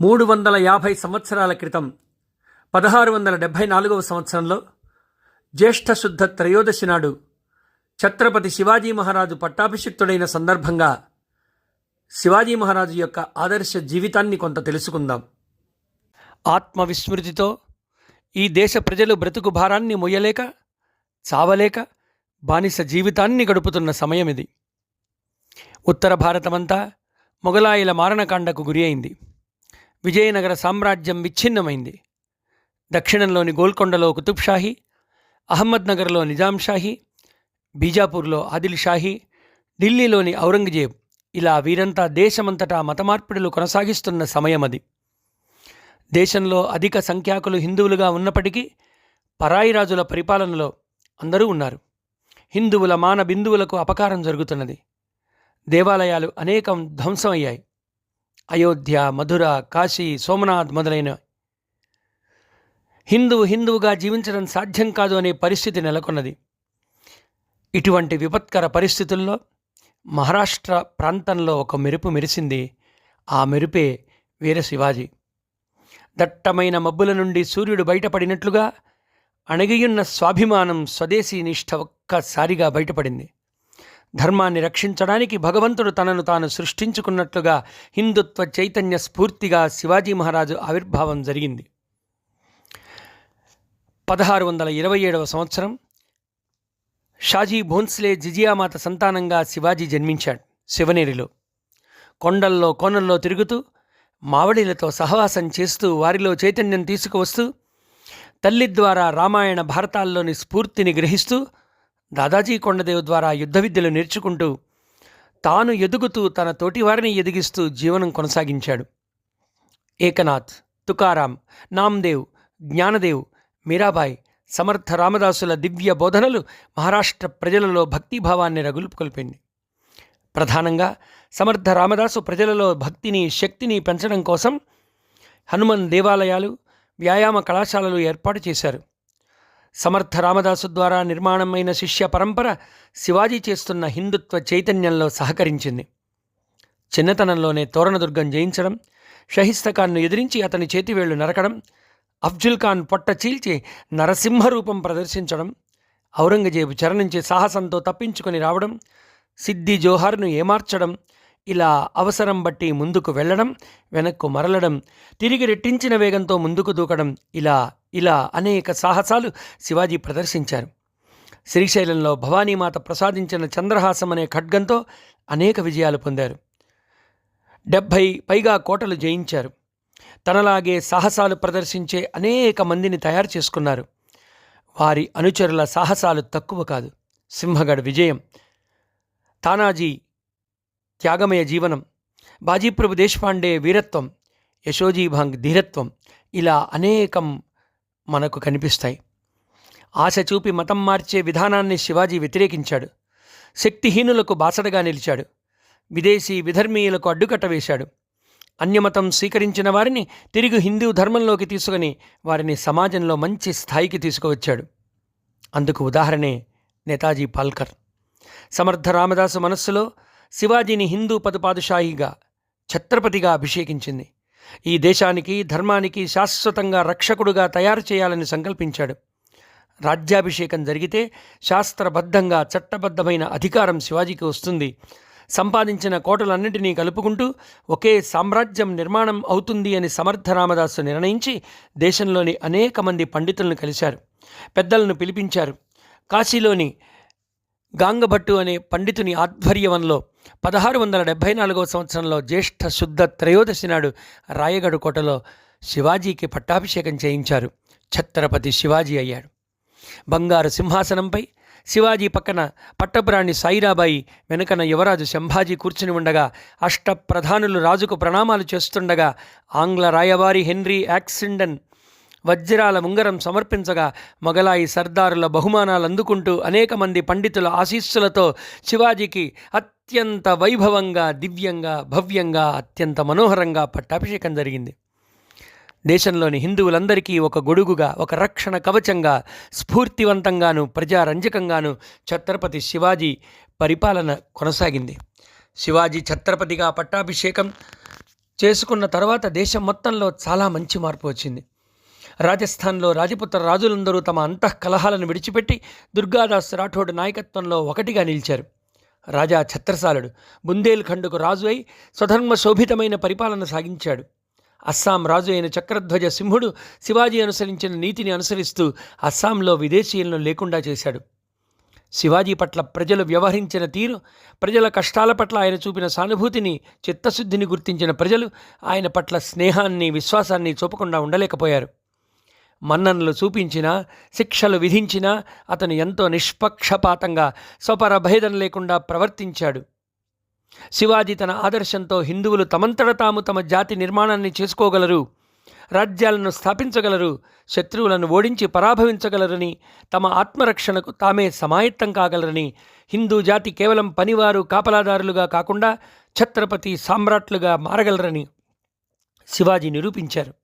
మూడు వందల యాభై సంవత్సరాల క్రితం పదహారు వందల డెబ్భై నాలుగవ సంవత్సరంలో జ్యేష్ఠ శుద్ధ త్రయోదశి నాడు ఛత్రపతి శివాజీ మహారాజు పట్టాభిషిక్తుడైన సందర్భంగా శివాజీ మహారాజు యొక్క ఆదర్శ జీవితాన్ని కొంత తెలుసుకుందాం. ఆత్మవిస్మృతితో ఈ దేశ ప్రజలు బ్రతుకు భారాన్ని మొయ్యలేక చావలేక బానిస జీవితాన్ని గడుపుతున్న సమయం ఇది ఉత్తర భారతమంతా మొఘలాయిల మారణకాండకు గురి అయింది. విజయనగర సామ్రాజ్యం విచ్ఛిన్నమైంది. దక్షిణంలోని గోల్కొండలో కుతుబ్ షాహీ అహ్మద్నగర్లో నిజాంషాహీ బీజాపూర్లో ఆదిల్షాహీ ఢిల్లీలోని ఔరంగజేబ్ ఇలా వీరంతా దేశమంతటా మతమార్పిడులు కొనసాగిస్తున్న సమయం అది దేశంలో అధిక సంఖ్యాకులు హిందువులుగా ఉన్నప్పటికీ పరాయి రాజుల పరిపాలనలో అందరూ ఉన్నారు. హిందువుల మాన బిందువులకు అపకారం జరుగుతున్నది. దేవాలయాలు అనేకం ధ్వంసమయ్యాయి. అయోధ్య మధుర కాశీ సోమనాథ్ మొదలైన హిందువు హిందువుగా జీవించడం సాధ్యం కాదు అనే పరిస్థితి నెలకొన్నది. ఇటువంటి విపత్కర పరిస్థితుల్లో మహారాష్ట్ర ప్రాంతంలో ఒక మెరుపు మెరిసింది. ఆ మెరుపే వీర శివాజీ. దట్టమైన మబ్బుల నుండి సూర్యుడు బయటపడినట్లుగా అణగియున్న స్వాభిమానం స్వదేశీ నిష్ఠ ఒక్కసారిగా బయటపడింది. ధర్మాన్ని రక్షించడానికి భగవంతుడు తనను తాను సృష్టించుకున్నట్లుగా హిందుత్వ చైతన్య స్ఫూర్తిగా శివాజీ మహారాజు ఆవిర్భావం జరిగింది. పదహారు వందల ఇరవై ఏడవ సంవత్సరం షాజీ భోన్స్లే జిజియామాత సంతానంగా శివాజీ జన్మించాడు శివనేరిలో. కొండల్లో కోనల్లో తిరుగుతూ మావడిలతో సహవాసం చేస్తూ వారిలో చైతన్యం తీసుకువస్తూ తల్లి ద్వారా రామాయణ భారతాల్లోని స్ఫూర్తిని గ్రహిస్తూ దాదాజీ కొండదేవ్ ద్వారా యుద్ధ విద్యలు నేర్చుకుంటూ తాను ఎదుగుతూ తన తోటివారిని ఎదిగిస్తూ జీవనం కొనసాగించాడు. ఏకనాథ్ తుకారాం నామ్దేవ్ జ్ఞానదేవ్ మీరాబాయ్ సమర్థ రామదాసుల దివ్య బోధనలు మహారాష్ట్ర ప్రజలలో భక్తిభావాన్ని రగులుపుకొల్పింది ప్రధానంగా సమర్థ రామదాసు ప్రజలలో భక్తిని శక్తిని పెంచడం కోసం హనుమన్ దేవాలయాలు వ్యాయామ కళాశాలలు ఏర్పాటు చేశారు. సమర్థ రామదాసు ద్వారా నిర్మాణమైన శిష్య పరంపర శివాజీ చేస్తున్న హిందుత్వ చైతన్యంలో సహకరించింది. చిన్నతనంలోనే తోరణదుర్గం జయించడం షహిస్తఖాన్ను ఎదిరించి అతని చేతివేళ్ళు నరకడం అఫ్జుల్ ఖాన్ పొట్ట చీల్చి నరసింహ రూపం ప్రదర్శించడం ఔరంగజేబు చెర నుంచి సాహసంతో తప్పించుకొని రావడం సిద్ధి జోహార్ను ఏమార్చడం ఇలా అవసరం బట్టి ముందుకు వెళ్ళడం వెనక్కు మరలడం తిరిగి రెట్టించిన వేగంతో ముందుకు దూకడం ఇలా ఇలా అనేక సాహసాలు శివాజీ ప్రదర్శించారు. శ్రీశైలంలో భవానీమాత ప్రసాదించిన చంద్రహాసం అనే ఖడ్గంతో అనేక విజయాలు పొందారు. డెబ్భై పైగా కోటలు జయించారు. తనలాగే సాహసాలు ప్రదర్శించే అనేక మందిని తయారు చేసుకున్నారు. వారి అనుచరుల సాహసాలు తక్కువ కాదు. సింహగఢ్ విజయం. తానాజీ త్యాగమయ జీవనం. బాజీప్రభు దేశపాండే వీరత్వం. యశోజీభాంగ్ ధీరత్వం. ఇలా అనేకం మనకు కనిపిస్తాయి. ఆశ చూపి మతం మార్చే విధానాన్ని శివాజీ వ్యతిరేకించాడు. శక్తిహీనులకు బాసడగా నిలిచాడు. విదేశీ విధర్మీయులకు అడ్డుకట్ట వేశాడు. అన్యమతం స్వీకరించిన వారిని తిరిగి హిందూ ధర్మంలోకి తీసుకుని వారిని సమాజంలో మంచి స్థాయికి తీసుకువచ్చాడు. అందుకు ఉదాహరణే నేతాజీ పాల్కర్. సమర్థ రామదాసు మనస్సులో శివాజీని హిందూ పదుపాదుషాహిగా ఛత్రపతిగా అభిషేకించింది. ఈ దేశానికి ధర్మానికి శాశ్వతంగా రక్షకుడుగా తయారు చేయాలని సంకల్పించాడు. రాజ్యాభిషేకం జరిగితే శాస్త్రబద్ధంగా చట్టబద్ధమైన అధికారం శివాజీకి వస్తుంది. సంపాదించిన కోటలన్నింటినీ కలుపుకుంటూ ఒకే సామ్రాజ్యం నిర్మాణం అవుతుంది అని సమర్థ రామదాసు నిర్ణయించి దేశంలోని అనేక మంది పండితులను కలిశారు. పెద్దలను పిలిపించారు. కాశీలోని గాంగభట్టు అనే పండితుని ఆధ్వర్యంలో పదహారు వందల డెబ్భై నాలుగవ సంవత్సరంలో జ్యేష్ఠ శుద్ధ త్రయోదశి నాడు రాయగఢ కోటలో శివాజీకి పట్టాభిషేకం చేయించారు. ఛత్రపతి శివాజీ అయ్యాడు. బంగారు సింహాసనంపై శివాజీ పక్కన పట్టపురాణి సాయిరాబాయి వెనుకన యువరాజు శంభాజీ కూర్చుని ఉండగా అష్టప్రధానులు రాజుకు ప్రణామాలు చేస్తుండగా ఆంగ్ల రాయవారి హెన్రీ యాక్సిండన్ వజ్రాల ఉంగరం సమర్పించగా మొగలాయి సర్దారుల బహుమానాలు అందుకుంటూ అనేక మంది పండితుల ఆశీస్సులతో శివాజీకి అత్యంత వైభవంగా దివ్యంగా భవ్యంగా అత్యంత మనోహరంగా పట్టాభిషేకం జరిగింది. దేశంలోని హిందువులందరికీ ఒక గొడుగుగా ఒక రక్షణ కవచంగా స్ఫూర్తివంతంగాను ప్రజారంజకంగాను ఛత్రపతి శివాజీ పరిపాలన కొనసాగింది. శివాజీ ఛత్రపతిగా పట్టాభిషేకం చేసుకున్న తర్వాత దేశం మొత్తంలో చాలా మంచి మార్పు వచ్చింది. రాజస్థాన్లో రాజపుత్ర రాజులందరూ తమ అంతఃకలహాలను విడిచిపెట్టి దుర్గాదాస్ రాఠోడ్ నాయకత్వంలో ఒకటిగా నిలిచారు. రాజా ఛత్రసాలుడు. బుందేల్ఖండ్కు రాజు అయి స్వధర్మ శోభితమైన పరిపాలన సాగించాడు. అస్సాం రాజు అయిన చక్రధ్వజ సింహుడు శివాజీ అనుసరించిన నీతిని అనుసరిస్తూ అస్సాంలో విదేశీయులను లేకుండా చేశాడు. శివాజీ పట్ల ప్రజలు వ్యవహరించిన తీరు ప్రజల కష్టాల పట్ల ఆయన చూపిన సానుభూతిని చిత్తశుద్ధిని గుర్తించిన ప్రజలు ఆయన పట్ల స్నేహాన్ని విశ్వాసాన్ని చూపకుండా ఉండలేకపోయారు. మన్ననలు చూపించినా శిక్షలు విధించినా అతను ఎంతో నిష్పక్షపాతంగా స్వపర భేదం లేకుండా ప్రవర్తించాడు. శివాజీ తన ఆదర్శంతో హిందువులు తమంతట తాము తమ జాతి నిర్మాణాన్ని చేసుకోగలరు రాజ్యాలను స్థాపించగలరు శత్రువులను ఓడించి పరాభవించగలరని తమ ఆత్మరక్షణకు తామే సమాయత్తం కాగలరని హిందూ జాతి కేవలం పనివారు కాపలాదారులుగా కాకుండా ఛత్రపతి సామ్రాట్లుగా మారగలరని శివాజీ నిరూపించారు.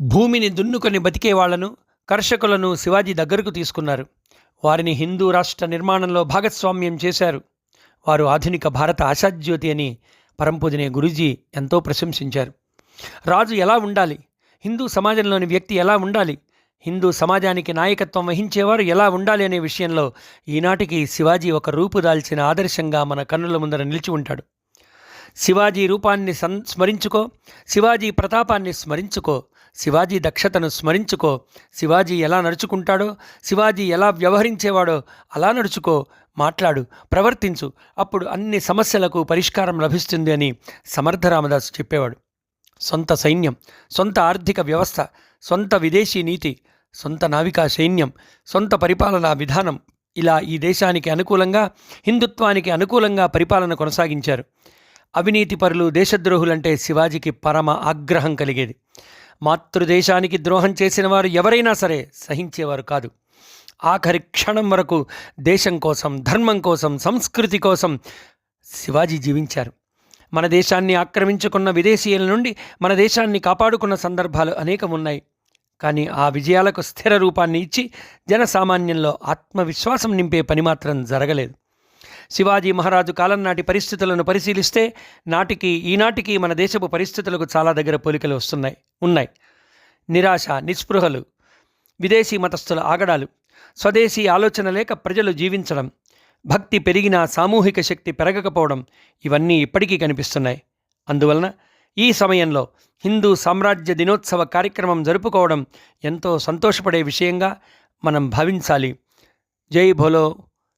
భూమిని దున్నుకొని బతికే వాళ్ళను కర్షకులను శివాజీ దగ్గరకు తీసుకున్నారు. వారిని హిందూ రాష్ట్ర నిర్మాణంలో భాగస్వామ్యం చేశారు. వారు ఆధునిక భారత ఆశాజ్యోతి అని పరంపొదినే గురూజీ ఎంతో ప్రశంసించారు. రాజు ఎలా ఉండాలి? హిందూ సమాజంలోని వ్యక్తి ఎలా ఉండాలి? హిందూ సమాజానికి నాయకత్వం వహించేవారు ఎలా ఉండాలి అనే విషయంలో ఈనాటికి శివాజీ ఒక రూపుదాల్చిన ఆదర్శంగా మన కన్నుల ముందర నిలిచి ఉంటాడు. శివాజీ రూపాన్ని స్మరించుకో. శివాజీ ప్రతాపాన్ని స్మరించుకో. శివాజీ దక్షతను స్మరించుకో. శివాజీ ఎలా నడుచుకుంటాడో శివాజీ ఎలా వ్యవహరించేవాడో అలా నడుచుకో మాట్లాడు ప్రవర్తించు. అప్పుడు అన్ని సమస్యలకు పరిష్కారం లభిస్తుంది అని సమర్థ రామదాసు చెప్పేవాడు. సొంత సైన్యం సొంత ఆర్థిక వ్యవస్థ సొంత విదేశీ నీతి సొంత నావికా సైన్యం సొంత పరిపాలనా విధానం ఇలా ఈ దేశానికి అనుకూలంగా హిందుత్వానికి అనుకూలంగా పరిపాలన కొనసాగించారు. అవినీతి పరులు దేశద్రోహులంటే శివాజీకి పరమ ఆగ్రహం కలిగేది. మాతృదేశానికి ద్రోహం చేసిన వారు ఎవరైనా సరే సహించేవారు కాదు. ఆఖరి క్షణం వరకు దేశం కోసం ధర్మం కోసం సంస్కృతి కోసం శివాజీ జీవించారు. మన దేశాన్ని ఆక్రమించుకున్న విదేశీయుల నుండి మన దేశాన్ని కాపాడుకున్న సందర్భాలు అనేకం ఉన్నాయి. కానీ ఆ విజయాలకు స్థిర రూపాన్ని ఇచ్చి జనసామాన్యంలో ఆత్మవిశ్వాసం నింపే పని మాత్రం జరగలేదు. శివాజీ మహారాజు కాలం నాటి పరిస్థితులను పరిశీలిస్తే నాటికి ఈనాటికి మన దేశపు పరిస్థితులకు చాలా దగ్గర పోలికలు వస్తున్నాయి ఉన్నాయి. నిరాశ నిస్పృహలు విదేశీ మతస్థుల ఆగడాలు స్వదేశీ ఆలోచన లేక ప్రజలు జీవించడం భక్తి పెరిగినా సామూహిక శక్తి పెరగకపోవడం ఇవన్నీ ఇప్పటికీ కనిపిస్తున్నాయి. అందువలన ఈ సమయంలో హిందూ సామ్రాజ్య దినోత్సవ కార్యక్రమం జరుపుకోవడం ఎంతో సంతోషపడే విషయంగా మనం భావించాలి. జై భోలో